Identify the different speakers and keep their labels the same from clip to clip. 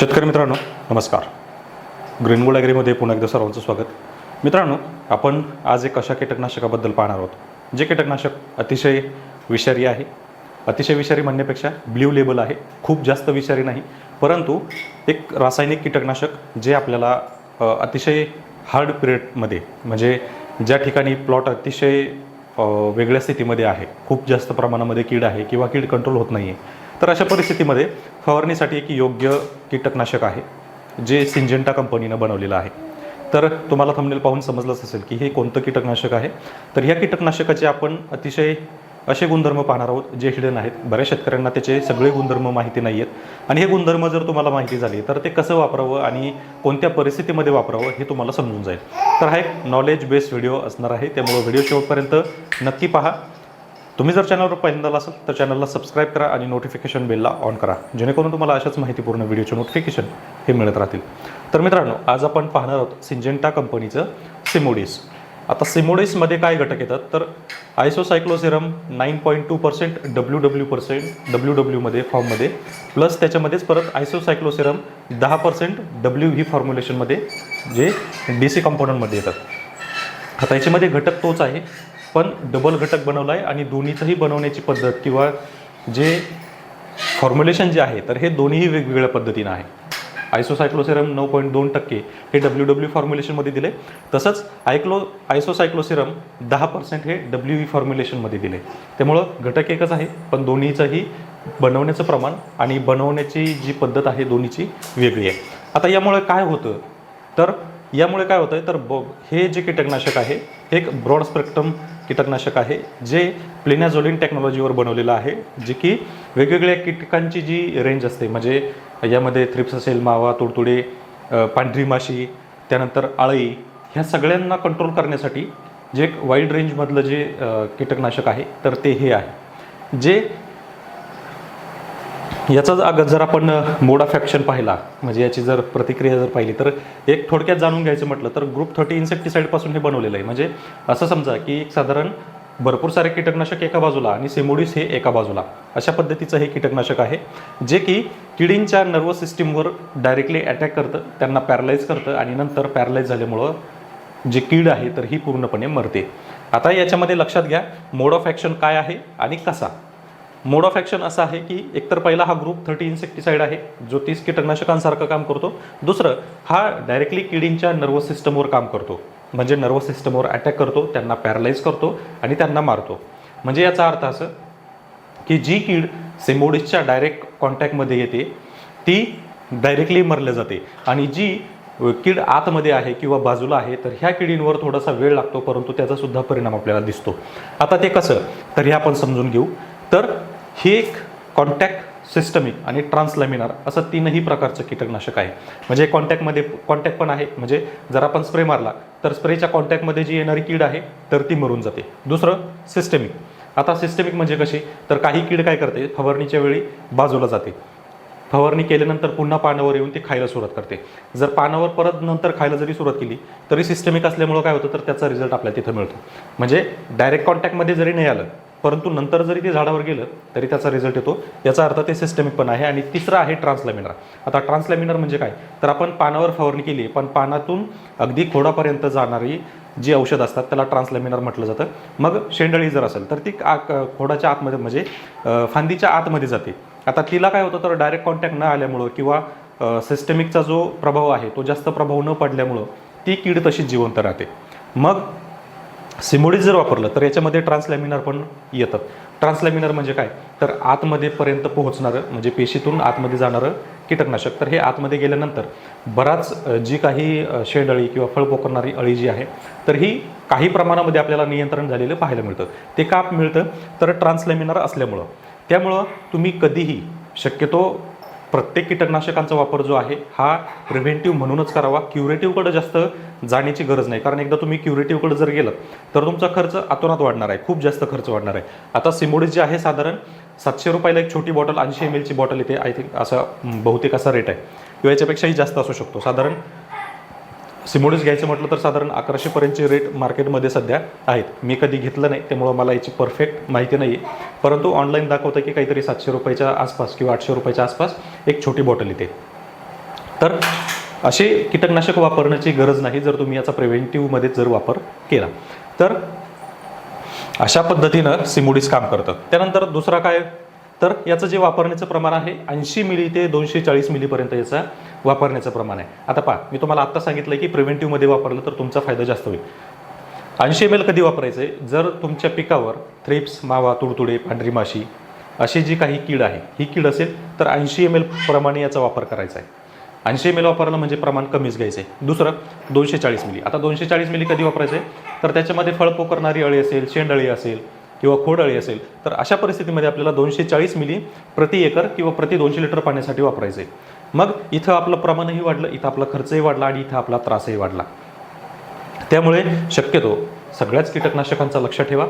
Speaker 1: शेतकरी मित्रांनो नमस्कार. ग्रीनवूड ॲग्रीमध्ये पुन्हा एकदा सर्वांचं स्वागत. मित्रांनो आपण आज एक अशा कीटकनाशकाबद्दल पाहणार आहोत जे कीटकनाशक अतिशय विषारी आहे. अतिशय विषारी म्हणण्यापेक्षा ब्ल्यू लेबल आहे. खूप जास्त विषारी नाही परंतु एक रासायनिक कीटकनाशक जे आपल्याला अतिशय हार्ड पिरियडमध्ये म्हणजे ज्या ठिकाणी प्लॉट अतिशय वेगळ्या स्थितीमध्ये आहे खूप जास्त प्रमाणामध्ये कीड आहे किंवा कीड कंट्रोल होत नाही आहे तर अशा परिस्थितीमध्ये फवारणीसाठी एक योग्य कीटकनाशक आहे जे सिंजेंटा कंपनीनं बनवलेलं आहे. तर तुम्हाला थंबनेल पाहून समजलंच असेल की हे कोणतं कीटकनाशक आहे. तर ह्या कीटकनाशकाचे आपण अतिशय असे गुणधर्म पाहणार आहोत जे हिडन आहेत. बऱ्याच शेतकऱ्यांना त्याचे सगळे गुणधर्म माहिती नाही आहेत आणि हे गुणधर्म जर तुम्हाला माहिती झाली तर ते कसं वापरावं आणि कोणत्या परिस्थितीमध्ये वापरावं हे तुम्हाला समजून जाईल. तर हा एक नॉलेज बेस्ड व्हिडिओ असणार आहे. त्यामुळं व्हिडिओ शेवटपर्यंत नक्की पहा. तुम्ही जर चॅनलवर पहिल्यांदा असाल तर चॅनलला सबस्क्राईब करा आणि नोटिफिकेशन बेलला ऑन करा. जेणेकरून तुम्हाला अशाच माहितीपूर्ण व्हिडिओचे नोटिफिकेशन हे मिळत राहतील. तर मित्रांनो आज आपण पाहणार आहोत सिंजेंटा कंपनीचं सिमोडिस आता सिमोडिसमध्ये काय घटक येतात? तर isocycloseram nine point two percent W W percent W डब्ल्यूमध्ये फॉर्ममध्ये प्लस त्याच्यामध्येच परत आयसोसायक्लोसिरम दहा पर्सेंट डब्ल्यू व्ही फॉर्म्युलेशनमध्ये जे डी सी कॉम्पोनंटमध्ये येतात. आता याच्यामध्ये घटक तोच आहे. पण डबल घटक बनवला आहे आणि दोन्हीचंही बनवण्याची पद्धत किंवा जे फॉर्म्युलेशन जे आहे तर हे दोन्हीही वेगवेगळ्या पद्धतीनं आहे. आयसोसायक्लोसिरम नऊ पॉईंट दोन टक्के हे डब्ल्यू डब्ल्यू फॉर्म्युलेशनमध्ये दिले तसंच आयक्लो आयसोसायक्लोसिरम दहा पर्सेंट हे डब्ल्यू ई फॉर्म्युलेशनमध्ये दिले त्यामुळं घटक एकच आहे पण दोन्हीचंही बनवण्याचं प्रमाण आणि बनवण्याची जी पद्धत आहे दोन्हीची वेगळी आहे. आता यामुळे काय होतं? तर यामुळे काय होतं आहे तर ब हे जे कीटकनाशक आहे हे एक ब्रॉड स्पेक्ट्रम कीटकनाशक आहे जे प्लेनॅझोलिन टेक्नॉलॉजीवर बनवलेलं आहे जे की वेगवेगळ्या कीटकांची जी रेंज असते म्हणजे यामध्ये थ्रिप्स असेल मावा तुडतुडे पांढरी माशी त्यानंतर आळी ह्या सगळ्यांना कंट्रोल करण्यासाठी जे एक वाईड रेंजमधलं जे कीटकनाशक आहे तर ते हे आहे. जे याचा जर अगर जर आपण मोड ऑफ ॲक्शन पाहिला म्हणजे याची जर प्रतिक्रिया जर पाहिली तर एक थोडक्यात जाणून घ्यायचं म्हटलं तर ग्रुप थर्टी इन्सेक्टिसाईडपासून हे बनवलेलं आहे. म्हणजे असं समजा की एक साधारण भरपूर सारे कीटकनाशक एका बाजूला आणि सेमोडिस हे एका बाजूला. अशा पद्धतीचं हे कीटकनाशक आहे जे की किडींच्या नर्वस सिस्टीमवर डायरेक्टली अटॅक करतं त्यांना पॅरलाईज करतं आणि नंतर पॅरलाईज झाल्यामुळं जी कीड आहे तर ही पूर्णपणे मरते. आता याच्यामध्ये लक्षात घ्या मोड ऑफ ॲक्शन काय आहे आणि कसा? मोड ऑफ ॲक्शन असा आहे की एकतर पहिला हा ग्रुप थर्टी इन्सेक्टिसाईड आहे जो तीस कीटकनाशकांसारखं काम करतो. दुसरं हा डायरेक्टली किडींच्या नर्वस सिस्टमवर काम करतो. म्हणजे नर्वस सिस्टमवर अटॅक करतो त्यांना पॅरलाईज करतो आणि त्यांना मारतो. म्हणजे याचा अर्थ असं की जी कीड सिमोडिसच्या डायरेक्ट कॉन्टॅक्टमध्ये येते ती डायरेक्टली मरल्या जाते. आणि जी कीड आतमध्ये आहे किंवा बाजूला आहे तर ह्या किडींवर थोडासा वेळ लागतो परंतु त्याचा सुद्धा परिणाम आपल्याला दिसतो. आता ते कसं? तर हे आपण समजून घेऊ. तर ही एक कॉन्टॅक्ट सिस्टमिक आणि ट्रान्सलॅमिनार असं तीनही प्रकारचं कीटकनाशक आहे. म्हणजे कॉन्टॅक्टमध्ये कॉन्टॅक्ट पण आहे. म्हणजे जर आपण स्प्रे मारला तर स्प्रेच्या कॉन्टॅक्टमध्ये जी येणारी कीड आहे तर ती मरून जाते. दुसरं सिस्टमिक आता सिस्टमिक म्हणजे कशी? तर काही कीड काय करते? फवारणीच्या वेळी बाजूला जाते. फवारणी केल्यानंतर पुन्हा पानावर येऊन ती खायला सुरुवात करते. जर पानावर परत नंतर खायला जरी सुरुवात केली तरी सिस्टमिक असल्यामुळं काय होतं? तर त्याचा रिझल्ट आपल्याला तिथं मिळतो. म्हणजे डायरेक्ट कॉन्टॅक्टमध्ये जरी नाही आलं परंतु नंतर जरी ते झाडावर गेलं तरी त्याचा रिझल्ट येतो. याचा अर्थ ते सिस्टमिक पण आहे. आणि तिसरं आहे ट्रान्सलॅमिनर आता ट्रान्सलॅमिनर म्हणजे काय? तर आपण पानावर फवारणी केली पण पानातून अगदी खोडापर्यंत जाणारी जी औषध असतात त्याला ट्रान्सलॅमिनर म्हटलं जातं. मग शेंडळी जर असेल तर ती आ- खोडाच्या आतमध्ये म्हणजे फांदीच्या आतमध्ये जाते. आता तिला काय होतं तर डायरेक्ट कॉन्टॅक्ट न आल्यामुळं किंवा सिस्टमिकचा जो प्रभाव आहे तो जास्त प्रभाव न पडल्यामुळं ती कीड तशीच जिवंत राहते. मग सिमोडिस जर वापरलं तर याच्यामध्ये ट्रान्सलॅमिनर पण येतात. ट्रान्सलॅमिनर म्हणजे काय? तर आतमध्ये पर्यंत पोहोचणारं म्हणजे पेशीतून आतमध्ये जाणारं कीटकनाशक. तर हे आतमध्ये गेल्यानंतर बराच जी काही शेडअळी किंवा फळ पोखरणारी अळी जी आहे तर ही काही प्रमाणामध्ये आपल्याला नियंत्रण झालेलं पाहायला मिळतं. ते का मिळतं? तर ट्रान्सलॅमिनर असल्यामुळं. त्यामुळं तुम्ही कधीही शक्यतो प्रत्येक कीटकनाशकांचा वापर जो आहे हा प्रिव्हेंटिव्ह म्हणूनच करावा. क्युरेटिव्हकडे जास्त जाण्याची गरज नाही. कारण एकदा तुम्ही क्युरेटिव्हकडे जर गेलं तर तुमचा खर्च आतोनात वाढणार आहे. खूप जास्त खर्च वाढणार आहे. आता सिमोडीस जे आहे साधारण सातशे रुपयाला एक छोटी बॉटल ऐंशी एम एलची बॉटल इथे आय थिंक असा बहुतेक असा रेट आहे. किंवा याच्यापेक्षाही जास्त असू शकतो. साधारण सिमोडीज घ्यायचं म्हटलं तर साधारण अकराशेपर्यंतचे रेट मार्केटमध्ये सध्या आहेत. मी कधी घेतलं नाही त्यामुळं मला याची परफेक्ट माहिती नाही आहे परंतु ऑनलाईन दाखवतं की काहीतरी सातशे रुपयाच्या आसपास किंवा आठशे रुपयाच्या आसपास एक छोटी बॉटल येते. तर असे कीटकनाशक वापरण्याची गरज नाही जर तुम्ही याचा प्रिव्हेंटिव्हमध्ये जर वापर केला. तर अशा पद्धतीनं सिमोडीज काम करतं. त्यानंतर दुसरा काय? तर याचं जे वापरण्याचं प्रमाण आहे ऐंशी मिली ते दोनशे चाळीस मिलीपर्यंत याचा वापरण्याचं प्रमाण आहे. आता पहा मी तुम्हाला आत्ता सांगितलं की प्रिव्हेंटिव्हमध्ये वापरलं तर तुमचा फायदा जास्त होईल. ऐंशी एम एल कधी वापरायचं आहे जर तुमच्या पिकावर थ्रिप्स मावा तुडतुडे पांढरी माशी अशी जी काही कीड आहे ही कीड असेल तर ऐंशी एम एल प्रमाणे याचा वापर करायचा आहे ऐंशी एम एल वापरलं म्हणजे प्रमाण कमीच घ्यायचं आहे दुसरं दोनशे चाळीस मिली. आता दोनशे चाळीस मिली कधी वापरायचं आहे तर त्याच्यामध्ये फळ पोकरणारी अळी असेल शेंडअळी असेल किंवा खोडळी असेल तर अशा परिस्थितीमध्ये आपल्याला दोनशे चाळीस मिली प्रति एकर किंवा प्रति दोनशे लिटर पाण्यासाठी वापरायचे. मग इथं आपलं प्रमाणही वाढलं इथं आपला खर्चही वाढला आणि इथं आपला त्रासही वाढला. त्यामुळे शक्यतो सगळ्याच कीटकनाशकांचा लक्ष ठेवा.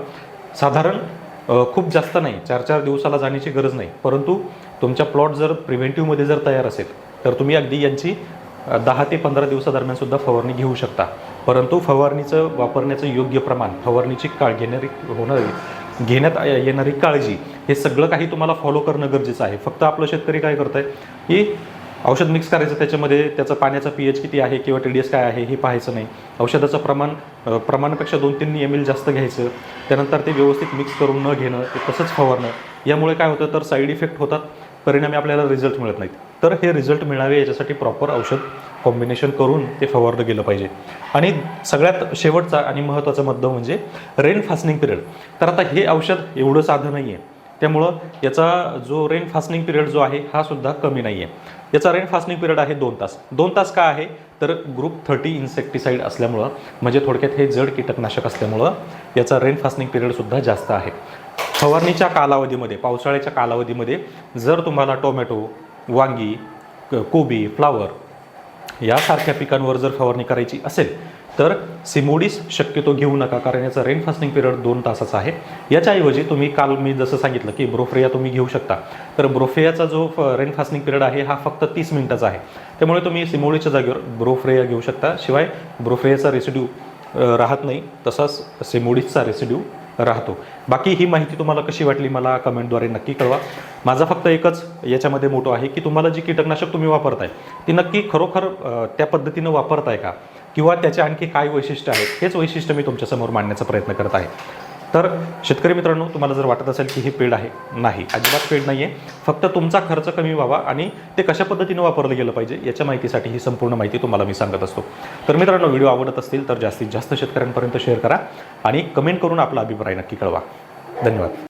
Speaker 1: साधारण खूप जास्त नाही चार चार दिवसाला जाण्याची गरज नाही. परंतु तुमच्या प्लॉट जर प्रिव्हेंटिव्हमध्ये जर तयार असेल तर तुम्ही अगदी यांची दहा ते पंधरा दिवसादरम्यान सुद्धा फवारणी घेऊ शकता. परंतु फवारणीचं वापरण्याचं योग्य प्रमाण फवारणीची काळ घेणारी होणारी घेण्यात येणारी काळजी हे सगळं काही तुम्हाला फॉलो करणं गरजेचं आहे. फक्त आपलं शेतकरी काय करत आहे की औषध मिक्स करायचं त्याच्यामध्ये त्याचं पाण्याचा पी एच किती आहे किंवा टी डी एस काय आहे हे पाहायचं नाही. औषधाचं प्रमाण प्रमाणापेक्षा दोन तीन एम एल जास्त घ्यायचं. त्यानंतर ते व्यवस्थित मिक्स करून न घेणं ते तसंच फवारणं. यामुळे काय होतं तर साईड इफेक्ट होतात. परिणामी आपल्याला रिझल्ट मिळत नाहीत. तर हे रिझल्ट मिळावे याच्यासाठी प्रॉपर औषध कॉम्बिनेशन करून ते फवारलं गेलं पाहिजे. आणि सगळ्यात शेवटचा आणि महत्त्वाचा मुद्दा म्हणजे रेन फास्निंग पिरियड तर आता हे औषध एवढं साधं नाही आहे त्यामुळं याचा जो रेन फास्निंग पिरियड जो आहे हा सुद्धा कमी नाही आहे याचा रेन फास्निंग पिरियड आहे दोन तास. दोन तास का आहे? तर ग्रुप थर्टी इन्सेक्टिसाईड असल्यामुळं म्हणजे थोडक्यात हे जड कीटकनाशक असल्यामुळं याचा रेन फास्निंग पिरियडसुद्धा जास्त आहे. फवारणीच्या कालावधीमध्ये पावसाळ्याच्या कालावधीमध्ये जर तुम्हाला टोमॅटो वांगी क- कोबी फ्लावर यासारख्या पिकांवर जर फवारणी करायची असेल तर सिमोडीस शक्यतो घेऊ नका कारण याचा रेन फास्टिंग पिरियड दोन तासाचा आहे. याच्याऐवजी तुम्ही काल मी जसं सांगितलं की ब्रोफ्रिया तुम्ही घेऊ शकता. तर ब्रोफ्रियाचा जो रेन फास्टिंग पिरियड आहे हा फक्त तीस मिनिटाचा आहे. त्यामुळे तुम्ही सिमोडीच्या जागेवर ब्रोफ्रेया घेऊ शकता. शिवाय ब्रोफ्रियाचा रेसिड्यू राहत नाही तसाच सिमोडीसचा रेसिड्यू राहतो. बाकी ही माहिती तुम्हाला कशी वाटली मला कमेंटद्वारे नक्की कळवा. माझा फक्त एकच याच्यामध्ये मोठो आहे की तुम्हाला जी कीटकनाशक तुम्ही वापरताय ती नक्की खरोखर त्या पद्धतीनं वापरताय का? किंवा त्याचे आणखी काय वैशिष्ट्य आहेत? हेच वैशिष्ट्य मी तुमच्यासमोर मांडण्याचा प्रयत्न करत आहे. तर शेतकरी मित्रांनो तुम्हाला जर वाटत असेल की हे पेड आहे नाही. अजिबात पेड नाही आहे फक्त तुमचा खर्च कमी व्हावा आणि ते कशा पद्धतीनं वापरलं गेलं पाहिजे याच्या माहितीसाठी ही संपूर्ण माहिती तुम्हाला मी सांगत असतो. तर मित्रांनो व्हिडिओ आवडत असतील तर जास्तीत जास्त शेतकऱ्यांपर्यंत शेअर करा आणि कमेंट करून आपला अभिप्राय नक्की कळवा. धन्यवाद.